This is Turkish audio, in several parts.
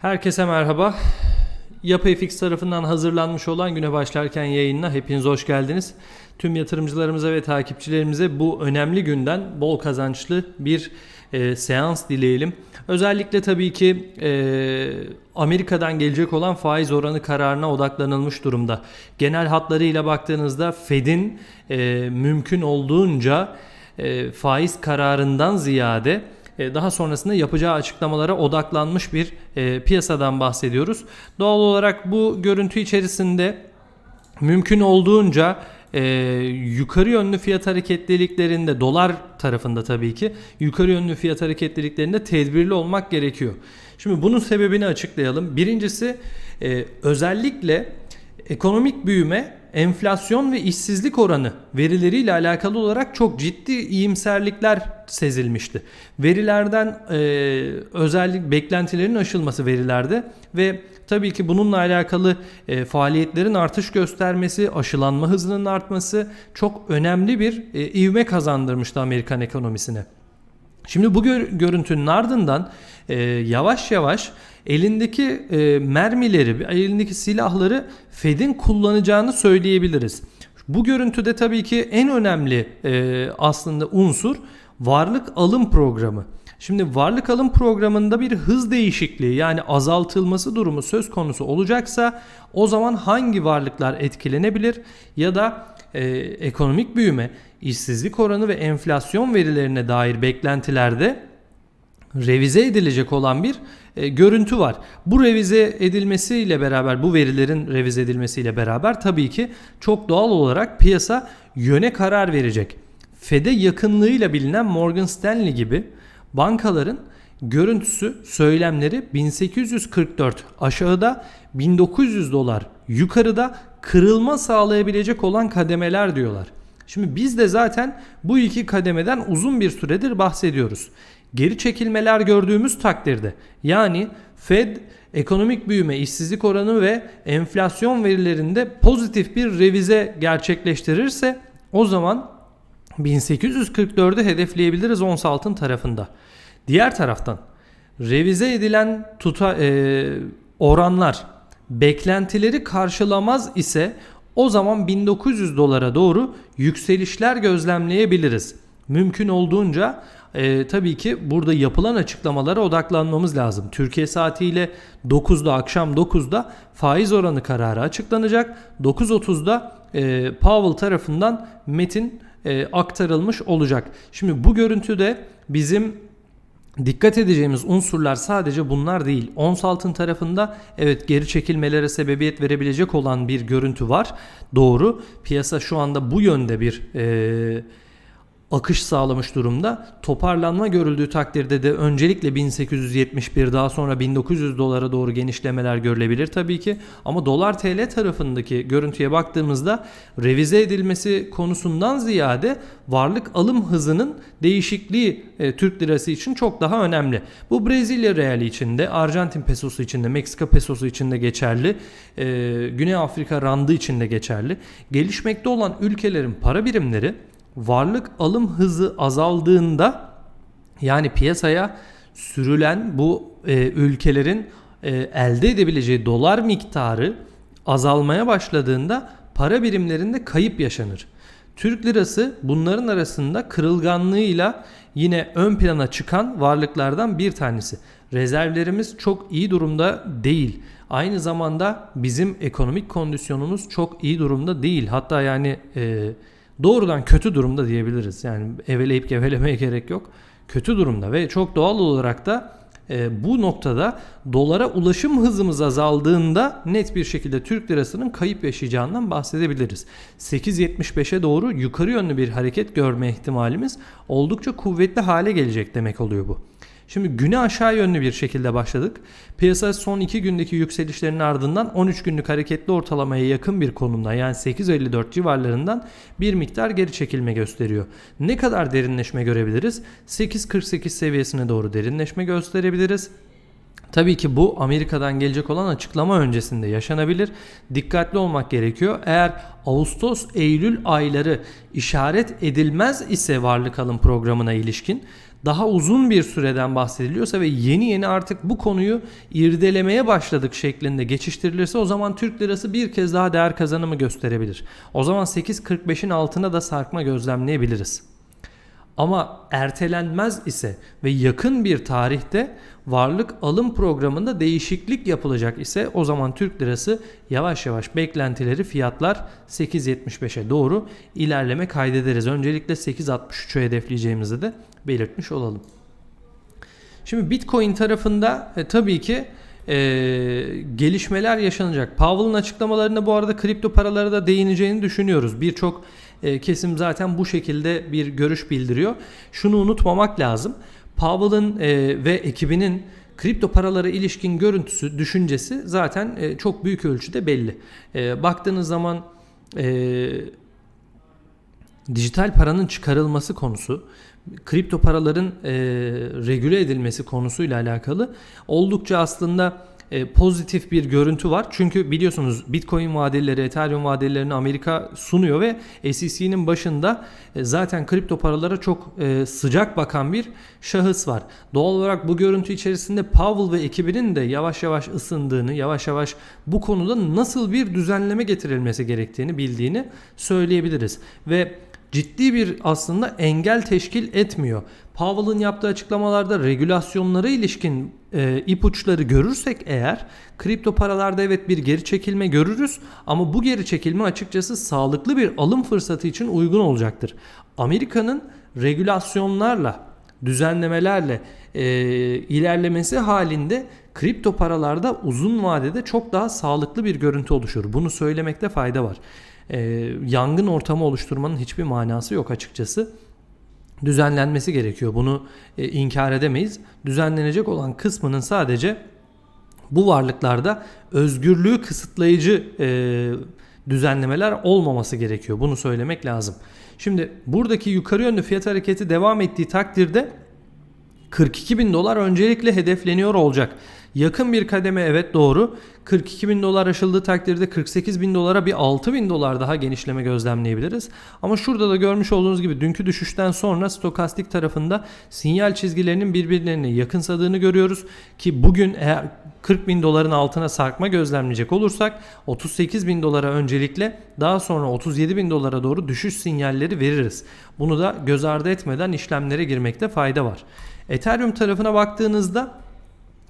Herkese merhaba. YapıFX tarafından hazırlanmış olan güne başlarken yayınına hepiniz hoş geldiniz. Tüm yatırımcılarımıza ve takipçilerimize bu önemli günden bol kazançlı bir e, seans dileyelim. Özellikle tabii ki e, Amerika'dan gelecek olan faiz oranı kararına odaklanılmış durumda. Genel hatlarıyla baktığınızda Fed'in e, mümkün olduğunca e, faiz kararından ziyade daha sonrasında yapacağı açıklamalara odaklanmış bir e, piyasadan bahsediyoruz. Doğal olarak bu görüntü içerisinde mümkün olduğunca e, yukarı yönlü fiyat hareketliliklerinde dolar tarafında tabii ki yukarı yönlü fiyat hareketliliklerinde tedbirli olmak gerekiyor. Şimdi bunun sebebini açıklayalım. Birincisi e, özellikle ekonomik büyüme, enflasyon ve işsizlik oranı verileriyle alakalı olarak çok ciddi iyimserlikler sezilmişti. Verilerden e, özellik beklentilerin aşılması verilerde ve tabii ki bununla alakalı e, faaliyetlerin artış göstermesi, aşılanma hızının artması çok önemli bir e, ivme kazandırmıştı Amerikan ekonomisine. Şimdi bu gör- görüntünün ardından e, yavaş yavaş elindeki e, mermileri, elindeki silahları Fed'in kullanacağını söyleyebiliriz. Bu görüntüde tabii ki en önemli e, aslında unsur varlık alım programı. Şimdi varlık alım programında bir hız değişikliği yani azaltılması durumu söz konusu olacaksa o zaman hangi varlıklar etkilenebilir ya da e, ekonomik büyüme, işsizlik oranı ve enflasyon verilerine dair beklentilerde revize edilecek olan bir e, görüntü var. Bu revize edilmesiyle beraber bu verilerin revize edilmesiyle beraber tabii ki çok doğal olarak piyasa yöne karar verecek. Fed'e yakınlığıyla bilinen Morgan Stanley gibi bankaların görüntüsü, söylemleri 1844 aşağıda 1900 dolar yukarıda kırılma sağlayabilecek olan kademeler diyorlar. Şimdi biz de zaten bu iki kademeden uzun bir süredir bahsediyoruz. Geri çekilmeler gördüğümüz takdirde yani Fed ekonomik büyüme, işsizlik oranı ve enflasyon verilerinde pozitif bir revize gerçekleştirirse o zaman 1844'ü hedefleyebiliriz ons altın tarafında. Diğer taraftan revize edilen tuta, e, oranlar beklentileri karşılamaz ise o zaman 1900 dolara doğru yükselişler gözlemleyebiliriz. Mümkün olduğunca e, tabii ki burada yapılan açıklamalara odaklanmamız lazım. Türkiye saatiyle 9'da akşam 9'da faiz oranı kararı açıklanacak. 9.30'da e, Powell tarafından metin e, aktarılmış olacak. Şimdi bu görüntüde bizim Dikkat edeceğimiz unsurlar sadece bunlar değil. Ons altın tarafında evet geri çekilmelere sebebiyet verebilecek olan bir görüntü var. Doğru. Piyasa şu anda bu yönde bir e, akış sağlamış durumda. Toparlanma görüldüğü takdirde de öncelikle 1871 daha sonra 1900 dolara doğru genişlemeler görülebilir tabii ki. Ama dolar TL tarafındaki görüntüye baktığımızda revize edilmesi konusundan ziyade varlık alım hızının değişikliği e, Türk lirası için çok daha önemli. Bu Brezilya reali için de, Arjantin pesosu için de, Meksika pesosu için de geçerli. E, Güney Afrika randı için de geçerli. Gelişmekte olan ülkelerin para birimleri varlık alım hızı azaldığında yani piyasaya sürülen bu e, ülkelerin e, elde edebileceği dolar miktarı azalmaya başladığında para birimlerinde kayıp yaşanır. Türk lirası bunların arasında kırılganlığıyla yine ön plana çıkan varlıklardan bir tanesi. Rezervlerimiz çok iyi durumda değil. Aynı zamanda bizim ekonomik kondisyonumuz çok iyi durumda değil. Hatta yani e, doğrudan kötü durumda diyebiliriz. Yani eveleyip gevelemeye gerek yok. Kötü durumda ve çok doğal olarak da e, bu noktada dolara ulaşım hızımız azaldığında net bir şekilde Türk lirasının kayıp yaşayacağından bahsedebiliriz. 8.75'e doğru yukarı yönlü bir hareket görme ihtimalimiz oldukça kuvvetli hale gelecek demek oluyor bu. Şimdi güne aşağı yönlü bir şekilde başladık. Piyasa son 2 gündeki yükselişlerin ardından 13 günlük hareketli ortalamaya yakın bir konumda yani 8.54 civarlarından bir miktar geri çekilme gösteriyor. Ne kadar derinleşme görebiliriz? 8.48 seviyesine doğru derinleşme gösterebiliriz. Tabii ki bu Amerika'dan gelecek olan açıklama öncesinde yaşanabilir. Dikkatli olmak gerekiyor. Eğer Ağustos, Eylül ayları işaret edilmez ise varlık alım programına ilişkin daha uzun bir süreden bahsediliyorsa ve yeni yeni artık bu konuyu irdelemeye başladık şeklinde geçiştirilirse o zaman Türk lirası bir kez daha değer kazanımı gösterebilir. O zaman 8.45'in altına da sarkma gözlemleyebiliriz. Ama ertelenmez ise ve yakın bir tarihte varlık alım programında değişiklik yapılacak ise o zaman Türk lirası yavaş yavaş beklentileri fiyatlar 8.75'e doğru ilerleme kaydederiz. Öncelikle 8.63'ü hedefleyeceğimizi de belirtmiş olalım. Şimdi Bitcoin tarafında e, tabii ki e, gelişmeler yaşanacak. Powell'ın açıklamalarında bu arada kripto paralara da değineceğini düşünüyoruz. Birçok e, kesim zaten bu şekilde bir görüş bildiriyor. Şunu unutmamak lazım. Powell'ın e, ve ekibinin kripto paralara ilişkin görüntüsü, düşüncesi zaten e, çok büyük ölçüde belli. Baktığınız zaman dijital paranın çıkarılması konusu, kripto paraların regüle edilmesi konusuyla alakalı oldukça aslında e, pozitif bir görüntü var. Çünkü biliyorsunuz Bitcoin vadeleri, Ethereum vadelerini Amerika sunuyor ve SEC'nin başında e, zaten kripto paralara çok e, sıcak bakan bir şahıs var. Doğal olarak bu görüntü içerisinde Powell ve ekibinin de yavaş yavaş ısındığını, yavaş yavaş bu konuda nasıl bir düzenleme getirilmesi gerektiğini bildiğini söyleyebiliriz. Ve ciddi bir aslında engel teşkil etmiyor. Powell'ın yaptığı açıklamalarda regülasyonlara ilişkin e, ipuçları görürsek eğer kripto paralarda evet bir geri çekilme görürüz ama bu geri çekilme açıkçası sağlıklı bir alım fırsatı için uygun olacaktır. Amerika'nın regülasyonlarla düzenlemelerle e, ilerlemesi halinde kripto paralarda uzun vadede çok daha sağlıklı bir görüntü oluşur. Bunu söylemekte fayda var. E, yangın ortamı oluşturmanın hiçbir manası yok açıkçası düzenlenmesi gerekiyor. Bunu e, inkar edemeyiz. Düzenlenecek olan kısmının sadece bu varlıklarda özgürlüğü kısıtlayıcı e, düzenlemeler olmaması gerekiyor. Bunu söylemek lazım. Şimdi buradaki yukarı yönlü fiyat hareketi devam ettiği takdirde 42 bin dolar öncelikle hedefleniyor olacak. Yakın bir kademe evet doğru. 42 bin dolar aşıldığı takdirde 48 bin dolara bir 6 bin dolar daha genişleme gözlemleyebiliriz. Ama şurada da görmüş olduğunuz gibi dünkü düşüşten sonra stokastik tarafında sinyal çizgilerinin birbirlerine yakınsadığını görüyoruz. Ki bugün eğer 40 bin doların altına sarkma gözlemleyecek olursak 38 bin dolara öncelikle daha sonra 37 bin dolara doğru düşüş sinyalleri veririz. Bunu da göz ardı etmeden işlemlere girmekte fayda var. Ethereum tarafına baktığınızda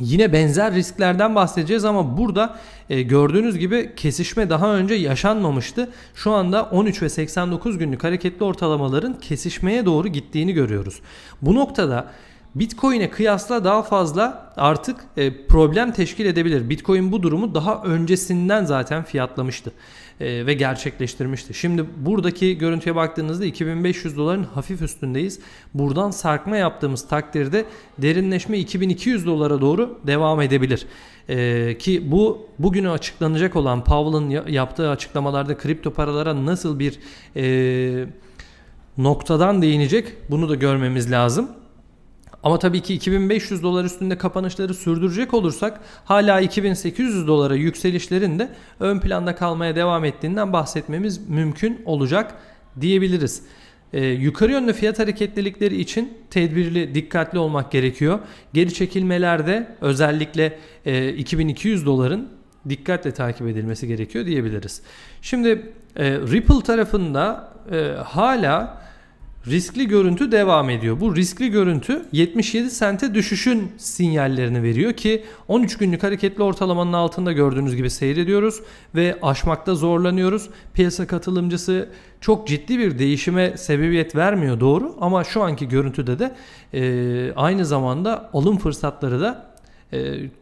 Yine benzer risklerden bahsedeceğiz ama burada e, gördüğünüz gibi kesişme daha önce yaşanmamıştı. Şu anda 13 ve 89 günlük hareketli ortalamaların kesişmeye doğru gittiğini görüyoruz. Bu noktada Bitcoin'e kıyasla daha fazla artık e, problem teşkil edebilir. Bitcoin bu durumu daha öncesinden zaten fiyatlamıştı e, ve gerçekleştirmişti. Şimdi buradaki görüntüye baktığınızda 2500 doların hafif üstündeyiz. Buradan sarkma yaptığımız takdirde derinleşme 2200 dolara doğru devam edebilir. Ee, ki bu bugünü açıklanacak olan Powell'ın yaptığı açıklamalarda kripto paralara nasıl bir e, noktadan değinecek bunu da görmemiz lazım. Ama tabii ki 2500 dolar üstünde kapanışları sürdürecek olursak hala 2800 dolara yükselişlerin de ön planda kalmaya devam ettiğinden bahsetmemiz mümkün olacak diyebiliriz. Ee, yukarı yönlü fiyat hareketlilikleri için tedbirli, dikkatli olmak gerekiyor. Geri çekilmelerde özellikle e, 2200 doların dikkatle takip edilmesi gerekiyor diyebiliriz. Şimdi e, Ripple tarafında e, hala riskli görüntü devam ediyor. Bu riskli görüntü 77 sente düşüşün sinyallerini veriyor ki 13 günlük hareketli ortalamanın altında gördüğünüz gibi seyrediyoruz ve aşmakta zorlanıyoruz. Piyasa katılımcısı çok ciddi bir değişime sebebiyet vermiyor doğru ama şu anki görüntüde de e, aynı zamanda alım fırsatları da e,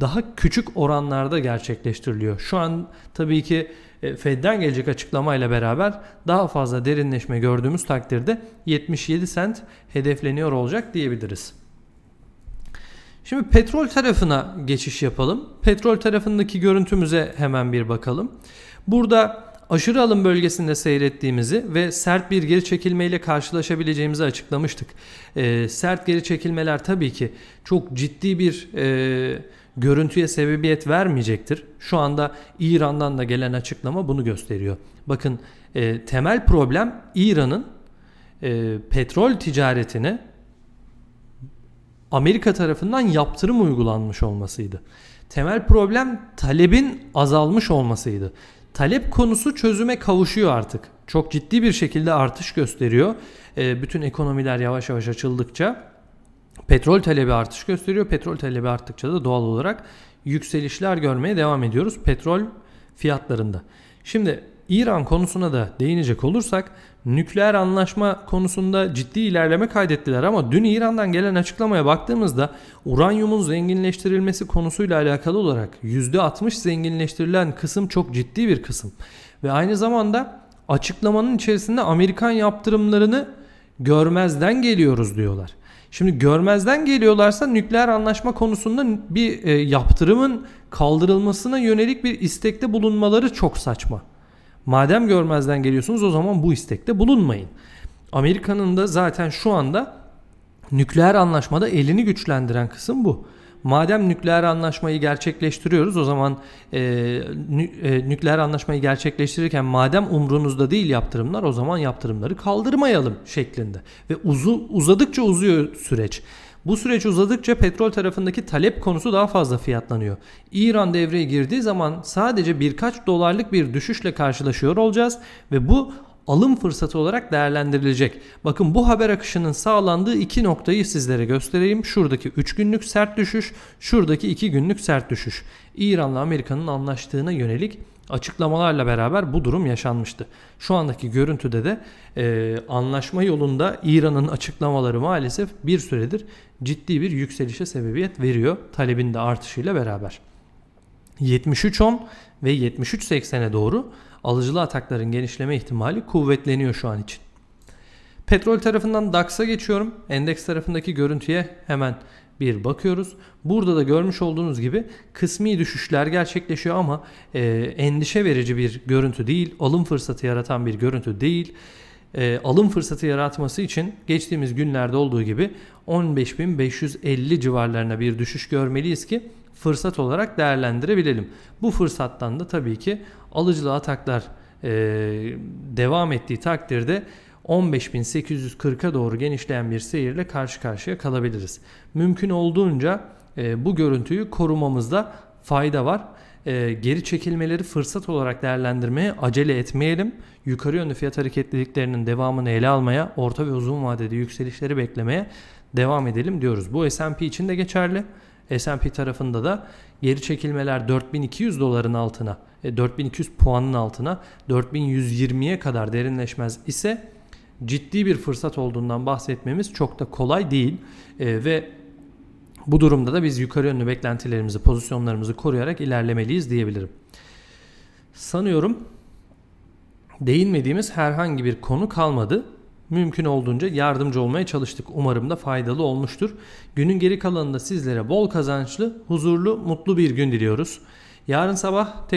daha küçük oranlarda gerçekleştiriliyor. Şu an tabii ki Fed'den gelecek açıklamayla beraber daha fazla derinleşme gördüğümüz takdirde 77 sent hedefleniyor olacak diyebiliriz. Şimdi petrol tarafına geçiş yapalım. Petrol tarafındaki görüntümüze hemen bir bakalım. Burada aşırı alım bölgesinde seyrettiğimizi ve sert bir geri çekilme ile karşılaşabileceğimizi açıklamıştık. E, sert geri çekilmeler tabii ki çok ciddi bir e, görüntüye sebebiyet vermeyecektir. Şu anda İran'dan da gelen açıklama bunu gösteriyor. Bakın e, temel problem İran'ın e, petrol ticaretine Amerika tarafından yaptırım uygulanmış olmasıydı. Temel problem talebin azalmış olmasıydı. Talep konusu çözüme kavuşuyor artık. Çok ciddi bir şekilde artış gösteriyor. E, bütün ekonomiler yavaş yavaş açıldıkça petrol talebi artış gösteriyor. Petrol talebi arttıkça da doğal olarak yükselişler görmeye devam ediyoruz petrol fiyatlarında. Şimdi İran konusuna da değinecek olursak nükleer anlaşma konusunda ciddi ilerleme kaydettiler ama dün İran'dan gelen açıklamaya baktığımızda uranyumun zenginleştirilmesi konusuyla alakalı olarak %60 zenginleştirilen kısım çok ciddi bir kısım. Ve aynı zamanda açıklamanın içerisinde Amerikan yaptırımlarını görmezden geliyoruz diyorlar. Şimdi görmezden geliyorlarsa nükleer anlaşma konusunda bir e, yaptırımın kaldırılmasına yönelik bir istekte bulunmaları çok saçma. Madem görmezden geliyorsunuz o zaman bu istekte bulunmayın. Amerika'nın da zaten şu anda nükleer anlaşmada elini güçlendiren kısım bu. Madem nükleer anlaşmayı gerçekleştiriyoruz o zaman e, nü, e, nükleer anlaşmayı gerçekleştirirken madem umrunuzda değil yaptırımlar o zaman yaptırımları kaldırmayalım şeklinde. Ve uzu, uzadıkça uzuyor süreç. Bu süreç uzadıkça petrol tarafındaki talep konusu daha fazla fiyatlanıyor. İran devreye girdiği zaman sadece birkaç dolarlık bir düşüşle karşılaşıyor olacağız ve bu alım fırsatı olarak değerlendirilecek. Bakın bu haber akışının sağlandığı iki noktayı sizlere göstereyim. Şuradaki 3 günlük sert düşüş, şuradaki 2 günlük sert düşüş. İran'la Amerika'nın anlaştığına yönelik açıklamalarla beraber bu durum yaşanmıştı. Şu andaki görüntüde de e, anlaşma yolunda İran'ın açıklamaları maalesef bir süredir ciddi bir yükselişe sebebiyet veriyor talebin de artışıyla beraber. 73.10 ve 73.80'e doğru alıcılı atakların genişleme ihtimali kuvvetleniyor şu an için. Petrol tarafından DAX'a geçiyorum. Endeks tarafındaki görüntüye hemen bir bakıyoruz. Burada da görmüş olduğunuz gibi kısmi düşüşler gerçekleşiyor ama e, endişe verici bir görüntü değil, alım fırsatı yaratan bir görüntü değil. E, alım fırsatı yaratması için geçtiğimiz günlerde olduğu gibi 15.550 civarlarına bir düşüş görmeliyiz ki fırsat olarak değerlendirebilelim. Bu fırsattan da tabii ki alıcılı ataklar e, devam ettiği takdirde 15.840'a doğru genişleyen bir seyirle karşı karşıya kalabiliriz. Mümkün olduğunca e, bu görüntüyü korumamızda fayda var. E, geri çekilmeleri fırsat olarak değerlendirmeye acele etmeyelim. Yukarı yönlü fiyat hareketliliklerinin devamını ele almaya, orta ve uzun vadede yükselişleri beklemeye devam edelim diyoruz. Bu S&P için de geçerli. S&P tarafında da geri çekilmeler 4200 doların altına, e, 4200 puanın altına 4120'ye kadar derinleşmez ise ciddi bir fırsat olduğundan bahsetmemiz çok da kolay değil. E, ve bu durumda da biz yukarı yönlü beklentilerimizi, pozisyonlarımızı koruyarak ilerlemeliyiz diyebilirim. Sanıyorum değinmediğimiz herhangi bir konu kalmadı. Mümkün olduğunca yardımcı olmaya çalıştık. Umarım da faydalı olmuştur. Günün geri kalanında sizlere bol kazançlı, huzurlu, mutlu bir gün diliyoruz. Yarın sabah tek